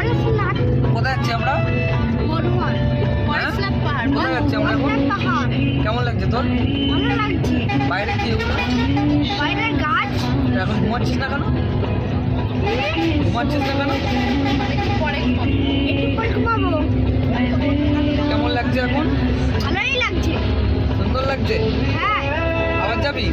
কোথায় যাচ্ছি আমরা? পরেশনাথ কোথায় যাচ্ছি আমরা কেমন লাগছে তোর? বাইরে কি? এখন ঘুমাচ্ছিস না কেন? ঘুমাচ্ছিস না কেন? কেমন লাগছে এখন? ভালোই লাগছে। সুন্দর লাগছে? হ্যাঁ। আবার যাবি?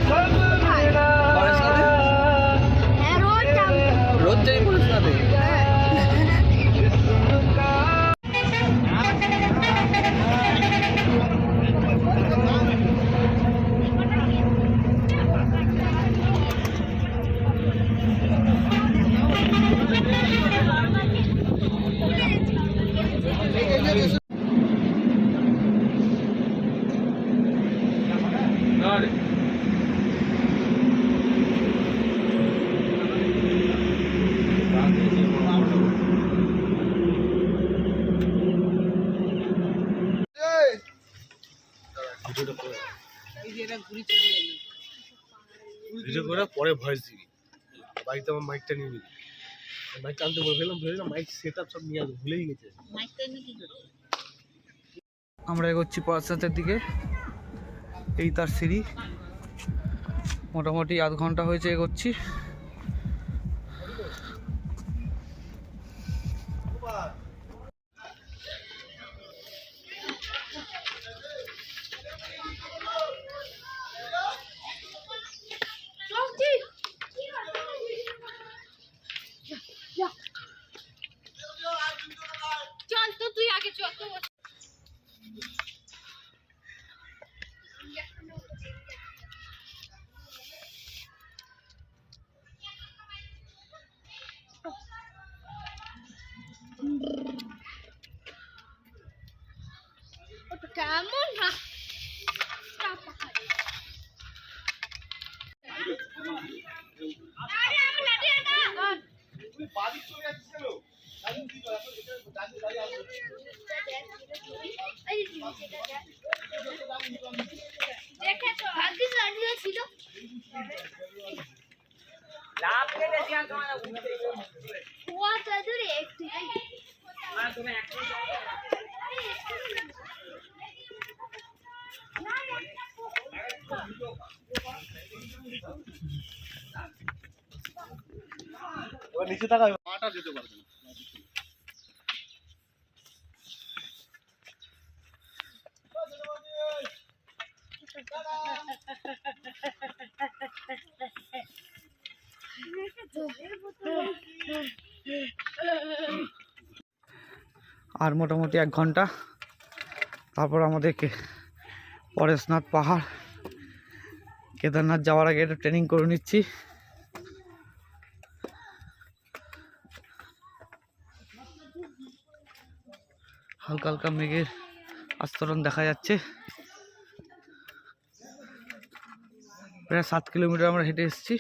ভিডিও করে পরে ভয়েস দিবি। বাড়িতে আমার মাইকটা নিয়ে নিবি। মাইক আনতে বলে ফেললাম ভেবে মাইক সেট আপ সব নিয়ে আসব ভুলেই গেছে। আমরা এগোচ্ছি পড়াশোনার দিকে। এই তার সিঁড়ি। মোটামুটি আধ ঘণ্টা হয়েছে এগোচ্ছি। কেমন না। আরে আমি লাঠি এটা দেখে তো আগে দাঁড়িয়ে ছিল কুয়া তাদের একটু। আর মোটামুটি এক ঘণ্টা। তারপর আমাদেরকে পরেশনাথ পাহাড় কেদারনাথ যাওয়ার আগে একটা ট্রেনিং করে নিচ্ছি। হালকা হালকা মেঘের আস্তরণ দেখা যাচ্ছে। প্রায় সাত কিলোমিটার আমরা হেঁটে এসেছি।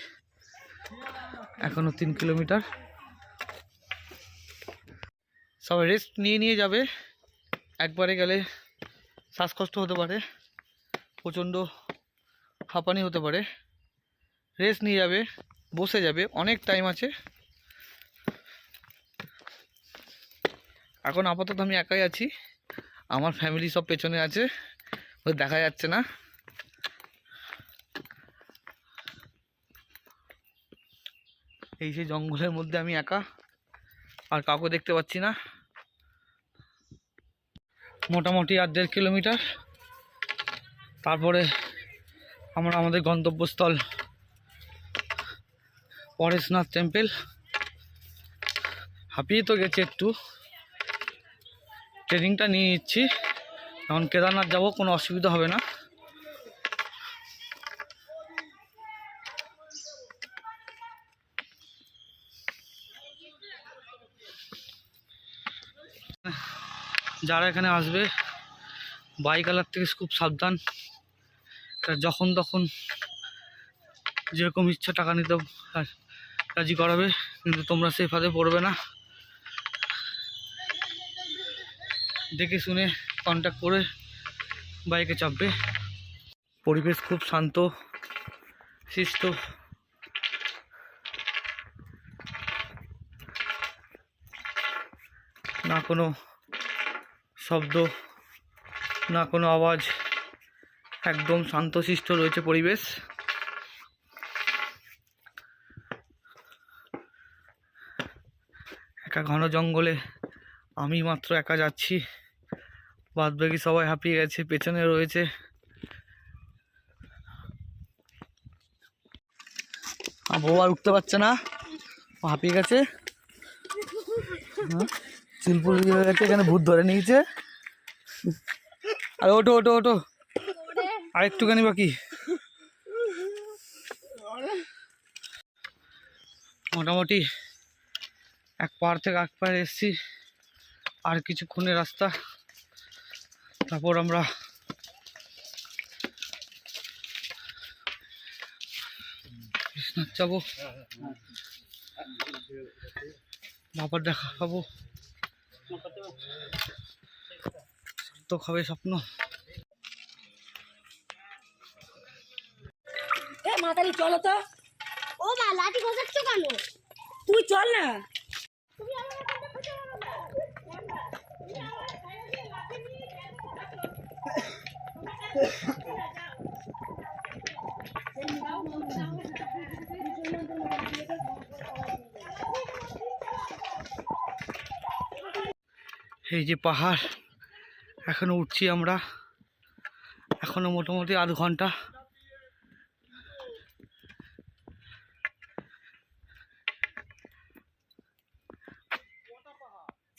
এখনও তিন কিলোমিটার। সবাই রেস্ট নিয়ে নিয়ে যাবে। একবারে গেলে শ্বাসকষ্ট হতে পারে। প্রচণ্ড হাঁপানি হতে পারে। রেস্ট নিয়ে যাবে, বসে যাবে, অনেক টাইম আছে। এখন আপাতত আমি একাই আছি। আমার ফ্যামিলি সব পেছনে আছে দেখা যাচ্ছে না। এই সেই জঙ্গলের মধ্যে আমি একা, আর কাউকে দেখতে পাচ্ছি না। মোটামুটি আর দেড় কিলোমিটার তারপরে আমরা আমাদের গন্তব্যস্থল পরেশনাথ টেম্পল। হাঁপিয়ে তো গেছে একটু। ট্রেনিংটা নিয়ে নিচ্ছি। এখন কেদারনাথ যাব, কোনো অসুবিধা হবে না। যারা এখানে আসবে বাইকালার থেকে খুব সাবধান। যখন তখন যেরকম ইচ্ছা টাকা নিতে রাজি করাবে, কিন্তু তোমরা সেই ফাঁদে পড়বে না। দেখে শুনে কন্ট্যাক্ট করে বাইকে চাপবে। পরিবেশ খুব শান্ত শিষ্ট না কোনো শব্দ, না কোনো আওয়াজ। একদম শান্তশিষ্ট রয়েছে পরিবেশ। একা ঘন জঙ্গলে আমি মাত্র একা যাচ্ছি। বাদ বাকি সবাই হাঁপিয়ে গেছে, পেছনে রয়েছে। বউ আর উঠতে পারছে না। হাঁপিয়ে গেছে। চুলপুল গেছে এখানে ভূত ধরে নিয়েছে। আর ওটো ওটো ওটো আর একটুখানি বাকি। মোটামুটি এক পাহাড় থেকে এক পাহাড়ে এসেছি। আর কিছুক্ষণের রাস্তা। তারপর আমরা কৃষ্ণার যাব। বাবার দেখা পাবো। তো খাবে স্বপ্ন। এ মাতারি চলো তো। ও মা লাঠি ঘোষাচ্ছ কেন? তুই চল না। এই যে পাহাড় এখনও উঠছি আমরা। এখনও মোটামুটি আধ ঘণ্টা।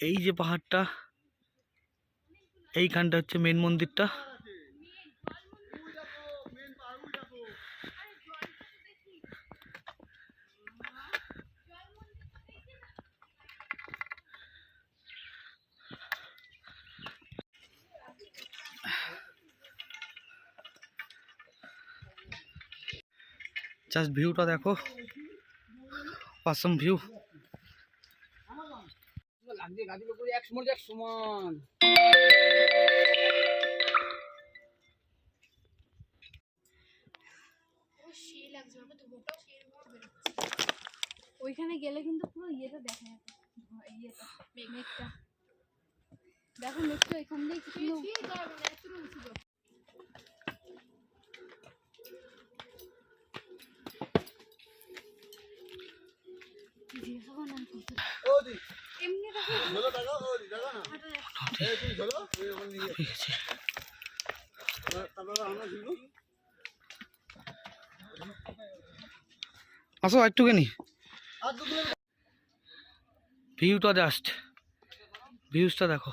এই যে পাহাড়টা এইখানটা হচ্ছে মেন মন্দিরটা। জাস্ট ভিউটা দেখো। অসম ভিউ লাগছে উপরে এক সমান। ওইখানে গেলে কিন্তু পুরো ইয়েটা দেখা যাবে। ইয়েটা মেঘটা। দেখো মেঘটা এখান দিয়ে কি সুন্দর দেখাবো না কত এমনি দেখো আসো একটুখানি ভিউটা জাস্ট ভিউজটা দেখো।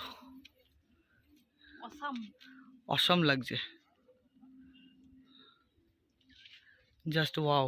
অসম। লাগছে। জাস্ট ওয়াও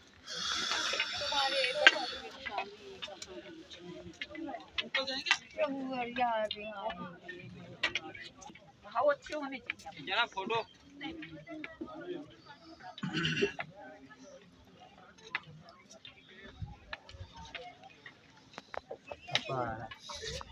भाव अच्छे होने चाहिए जरा फ़ोटो Bye.